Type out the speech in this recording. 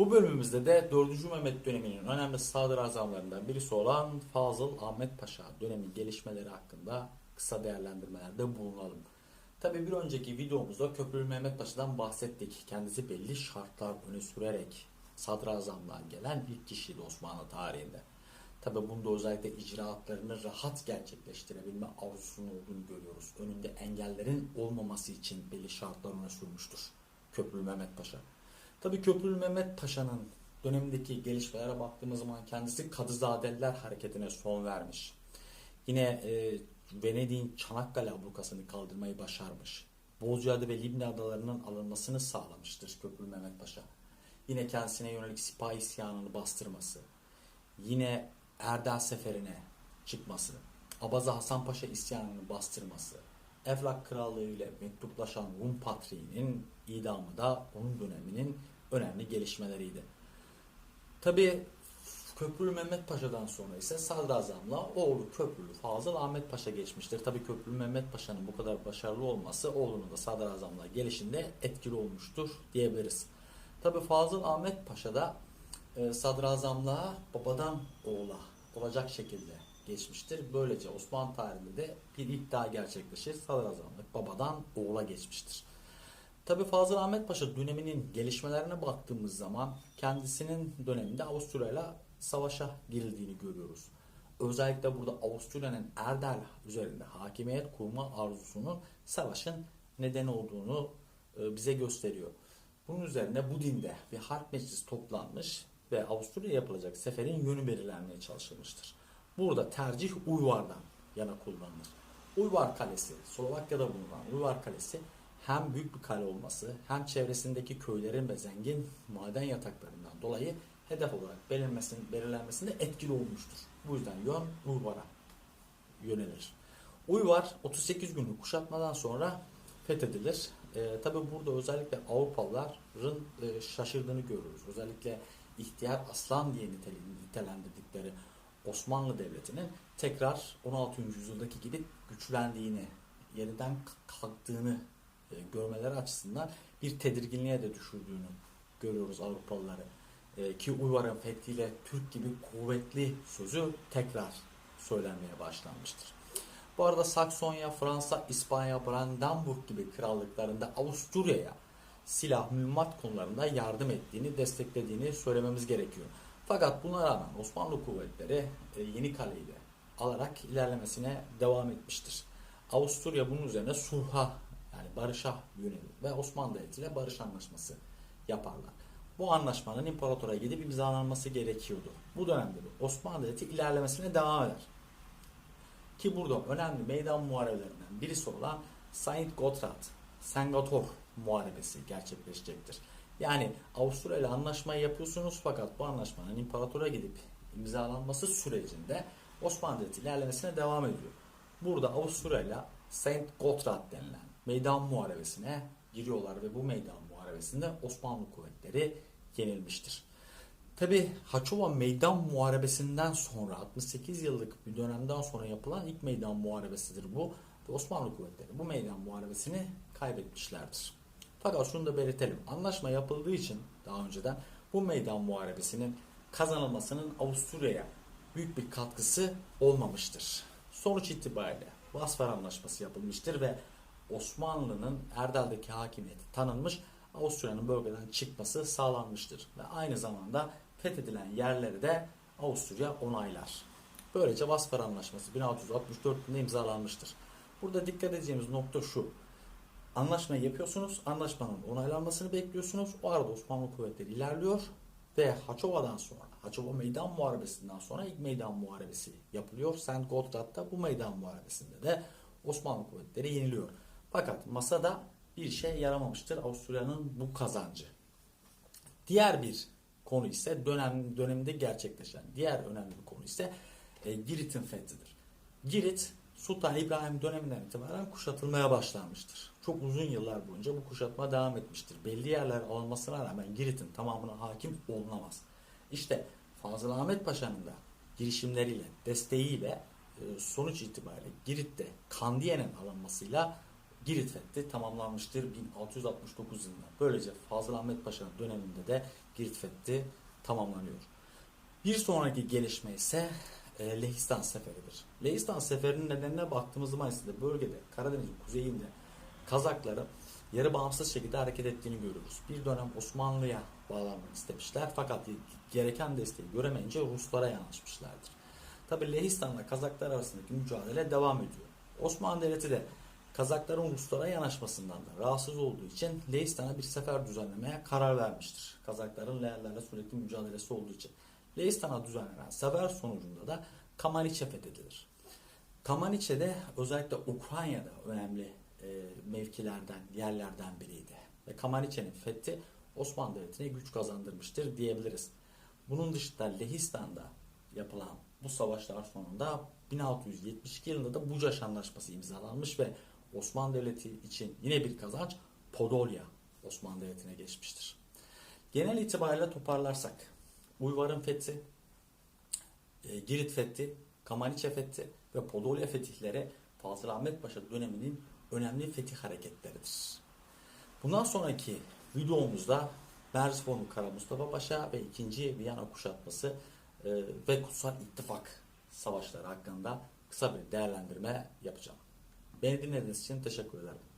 Bu bölümümüzde de 4. Mehmet döneminin önemli sadrazamlarından birisi olan Fazıl Ahmet Paşa dönemi gelişmeleri hakkında kısa değerlendirmelerde bulunalım. Tabi bir önceki videomuzda Köprülü Mehmet Paşa'dan bahsettik. Kendisi belli şartlar öne sürerek sadrazamlığa gelen ilk kişiydi Osmanlı tarihinde. Tabi bunda özellikle icraatlarını rahat gerçekleştirebilme arzusunun olduğunu görüyoruz. Önünde engellerin olmaması için belli şartlar öne sürmüştür Köprülü Mehmet Paşa. Tabi Köprülü Mehmet Paşa'nın dönemindeki gelişmelere baktığımız zaman kendisi Kadızadeler hareketine son vermiş. Yine e, Venedik'in Çanakkale ablukasını kaldırmayı başarmış. Bozcaada ve Libne adalarının alınmasını sağlamıştır Köprülü Mehmet Paşa. Yine kendisine yönelik sipahi isyanını bastırması, yine Erdal Seferi'ne çıkması, Abaza Hasan Paşa isyanını bastırması, Evrak Krallığı ile mektuplaşan Rum Patriği'nin idamı da onun döneminin önemli gelişmeleriydi. Tabi Köprülü Mehmet Paşa'dan sonra ise sadrazamla oğlu Köprülü Fazıl Ahmet Paşa geçmiştir. Tabi Köprülü Mehmet Paşa'nın bu kadar başarılı olması oğlunun da sadrazamlığa gelişinde etkili olmuştur diyebiliriz. Tabi Fazıl Ahmet Paşa da e, sadrazamlığa babadan oğula olacak şekilde geçmiştir. Böylece Osmanlı tarihinde de bir iddia gerçekleşir. Sadrazamlık babadan oğula geçmiştir. Tabi Fazıl Ahmet Paşa döneminin gelişmelerine baktığımız zaman kendisinin döneminde Avusturya ile savaşa girildiğini görüyoruz. Özellikle burada Avusturya'nın Erdel üzerinde hakimiyet kurma arzusunun savaşın nedeni olduğunu e, bize gösteriyor. Bunun üzerine bu dinde bir harp meclisi toplanmış ve Avusturya'ya yapılacak seferin yönü belirlenmeye çalışılmıştır. Burada tercih Uyvar'dan yana kullanılır. Uyvar Kalesi, Slovakya'da bulunan Uyvar Kalesi hem büyük bir kale olması hem çevresindeki köylerin ve zengin maden yataklarından dolayı hedef olarak belirlenmesinde etkili olmuştur. Bu yüzden yön Uyvar'a yönelir. Uyvar 38 günlük kuşatmadan sonra fethedilir. E, Tabi burada özellikle Avrupalıların e, şaşırdığını görüyoruz. Özellikle ihtiyar aslan diye nitelendirdikleri Osmanlı Devleti'nin tekrar 16. yüzyıldaki gibi güçlendiğini, yeniden kalktığını e, görmeleri açısından bir tedirginliğe de düşürdüğünü görüyoruz Avrupalıları. E, ki Uyvar'ın fethiyle Türk gibi kuvvetli sözü tekrar söylenmeye başlanmıştır. Bu arada Saksonya, Fransa, İspanya, Brandenburg gibi krallıklarında Avusturya'ya silah, mühimmat konularında yardım ettiğini, desteklediğini söylememiz gerekiyor. Fakat buna rağmen Osmanlı kuvvetleri e, yeni kaleyi de alarak ilerlemesine devam etmiştir. Avusturya bunun üzerine sulha yani barışa yönelir ve Osmanlı Devleti ile barış anlaşması yaparlar. Bu anlaşmanın imparatora gidip imzalanması gerekiyordu. Bu dönemde de Osmanlı Devleti ilerlemesine devam eder. Ki burada önemli meydan muharebelerinden birisi olan Saint Gotthard, Sengator muharebesi gerçekleşecektir. Yani Avusturya ile anlaşmayı yapıyorsunuz fakat bu anlaşmanın imparatora gidip imzalanması sürecinde Osmanlı Devleti ilerlemesine devam ediyor. Burada Avusturya ile Saint Gotthard denilen meydan muharebesine giriyorlar ve bu meydan muharebesinde Osmanlı kuvvetleri yenilmiştir. Tabi Haçova Meydan Muharebesi'nden sonra 68 yıllık bir dönemden sonra yapılan ilk meydan muharebesidir bu. Ve Osmanlı kuvvetleri bu meydan muharebesini kaybetmişlerdir. Fakat şunu da belirtelim. Anlaşma yapıldığı için daha önceden bu meydan muharebesinin kazanılmasının Avusturya'ya büyük bir katkısı olmamıştır. Sonuç itibariyle Vasfar Anlaşması yapılmıştır ve Osmanlı'nın Erdal'daki hakimiyeti tanınmış, Avusturya'nın bölgeden çıkması sağlanmıştır. Ve aynı zamanda fethedilen yerleri de Avusturya onaylar. Böylece Vasfar Anlaşması 1664 yılında imzalanmıştır. Burada dikkat edeceğimiz nokta şu. Anlaşmayı yapıyorsunuz, anlaşmanın onaylanmasını bekliyorsunuz. O arada Osmanlı kuvvetleri ilerliyor ve Haçova'dan sonra, Haçova Meydan Muharebesi'nden sonra ilk Meydan Muharebesi yapılıyor. St. Gotthard'da bu Meydan Muharebesi'nde de Osmanlı kuvvetleri yeniliyor. Fakat masada bir şey yaramamıştır Avusturya'nın bu kazancı. Diğer bir konu ise dönem döneminde gerçekleşen diğer önemli bir konu ise e, Girit'in fethidir. Girit Sultan İbrahim döneminden itibaren kuşatılmaya başlanmıştır. Çok uzun yıllar boyunca bu kuşatma devam etmiştir. Belli yerler alınmasına rağmen Girit'in tamamına hakim olunamaz. İşte Fazıl Ahmet Paşa'nın da girişimleriyle, desteğiyle e, sonuç itibariyle Girit'te Kandiye'nin alınmasıyla Girit fethi tamamlanmıştır 1669 yılında. Böylece Fazıl Ahmet Paşa'nın döneminde de Girit Fethi tamamlanıyor. Bir sonraki gelişme ise e, Lehistan Seferi'dir. Lehistan Seferi'nin nedenine baktığımız zaman ise de bölgede Karadeniz'in kuzeyinde Kazakların yarı bağımsız şekilde hareket ettiğini görüyoruz. Bir dönem Osmanlı'ya bağlanmak istemişler fakat gereken desteği göremeyince Ruslara yanaşmışlardır. Tabi Lehistan'la Kazaklar arasındaki mücadele devam ediyor. Osmanlı Devleti de Kazakların Ruslara yanaşmasından da rahatsız olduğu için Lehistan'a bir sefer düzenlemeye karar vermiştir. Kazakların Leğerlerle sürekli mücadelesi olduğu için. Lehistan'a düzenlenen sefer sonucunda da Kamaniçe fethedilir. Kamaniçe'de özellikle Ukrayna'da önemli e, mevkilerden, yerlerden biriydi. Ve Kamaniçe'nin fethi Osmanlı Devleti'ne güç kazandırmıştır diyebiliriz. Bunun dışında Lehistan'da yapılan bu savaşlar sonunda 1672 yılında da Bucaş Anlaşması imzalanmış ve Osmanlı Devleti için yine bir kazanç Podolya Osmanlı Devleti'ne geçmiştir. Genel itibariyle toparlarsak Uyvar'ın fethi, e, Girit fethi, Kamaniçe fethi ve Podolya fetihleri Fazıl Ahmet Paşa döneminin önemli fetih hareketleridir. Bundan sonraki videomuzda Merzifonlu Kara Mustafa Paşa ve 2. Viyana kuşatması e, ve Kutsal İttifak savaşları hakkında kısa bir değerlendirme yapacağım. Beni dinlediğiniz için teşekkür ederim.